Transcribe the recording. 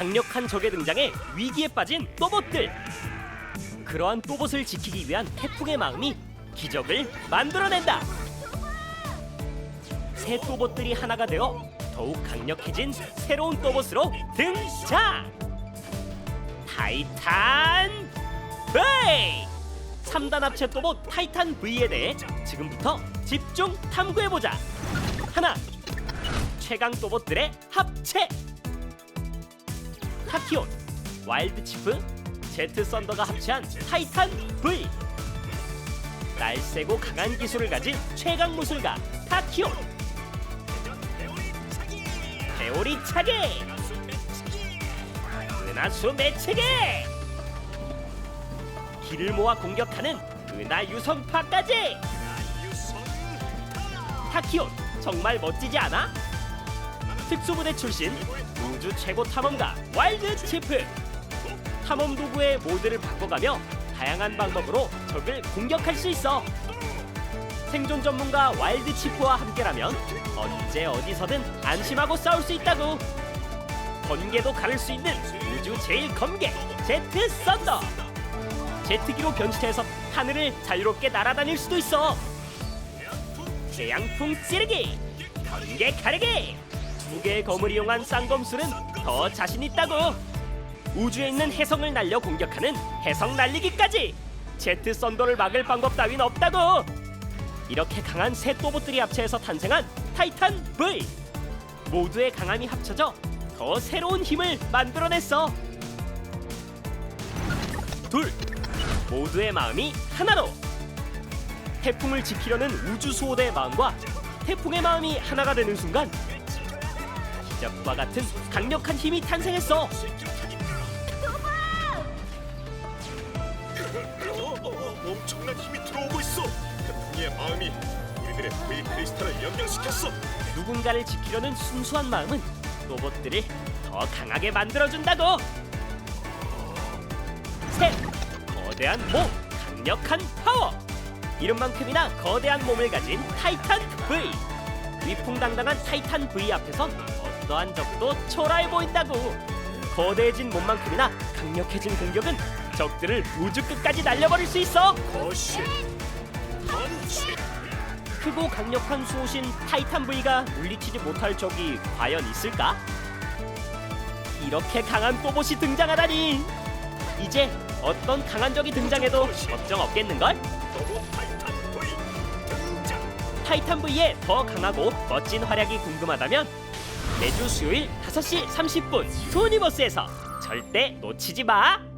강력한 적의 등장에 위기에 빠진 또봇들. 그러한 또봇을 지키기 위한 태풍의 마음이 기적을 만들어낸다. 새 또봇들이 하나가 되어 더욱 강력해진 새로운 또봇으로 등장. 타이탄 V! 3단 합체 또봇 타이탄 V에 대해 지금부터 집중 탐구해 보자. 하나, 최강 또봇들의 합체. 타키온, 와일드 치프, 제트 썬더가 합체한 타이탄 V. 날쌔고 강한 기술을 가진 최강 무술가 타키온. 배오리 차게. 은하수 매체계. 길을 모아 공격하는 은하 유성파까지. 타키온 정말 멋지지 않아? 특수부대 출신 우주 최고 탐험가 와일드 치프. 탐험 도구의 모드를 바꿔가며 다양한 방법으로 적을 공격할 수 있어. 생존 전문가 와일드 치프와 함께라면 언제 어디서든 안심하고 싸울 수 있다고. 번개도 가를 수 있는 우주 제일 검개 제트 썬더. 제트기로 변신해서 하늘을 자유롭게 날아다닐 수도 있어. 태양풍 찌르기 번개 가르기 두 개의 검을 이용한 쌍검술은 더 자신 있다고. 우주에 있는 해성을 날려 공격하는 해성 날리기까지. 제트 썬더를 막을 방법 따윈 없다고. 이렇게 강한 새 또봇들이 합체해서 탄생한 타이탄 V 모두의 강함이 합쳐져 더 새로운 힘을 만들어냈어. 둘 모두의 마음이 하나로. 태풍을 지키려는 우주 수호대의 마음과 태풍의 마음이 하나가 되는 순간 기 적과 같은 강력한 힘이 탄생했어. 엄청난 힘이 들어오고 있어. 태풍의 마음이 우리들의 V 크리스탈을 연결시켰어. 누군가를 지키려는 순수한 마음은 로봇들을 더 강하게 만들어준다고. 셋, 거대한 몸, 강력한 파워. 이름만큼이나 거대한 몸을 가진 타이탄 V. 위풍당당한 타이탄 V 앞에선 어떠한 적도 초라해 보인다고. 거대해진 몸만큼이나 강력해진 공격은 적들을 우주 끝까지 날려버릴 수 있어. 크고 강력한 수호신 타이탄 V가 물리치지 못할 적이 과연 있을까? 이렇게 강한 또봇이 등장하다니 이제 어떤 강한 적이 등장해도 걱정 없겠는걸? 타이탄 V의 더 강하고 멋진 활약이 궁금하다면 매주 수요일 5시 30분 투니버스에서 절대 놓치지 마!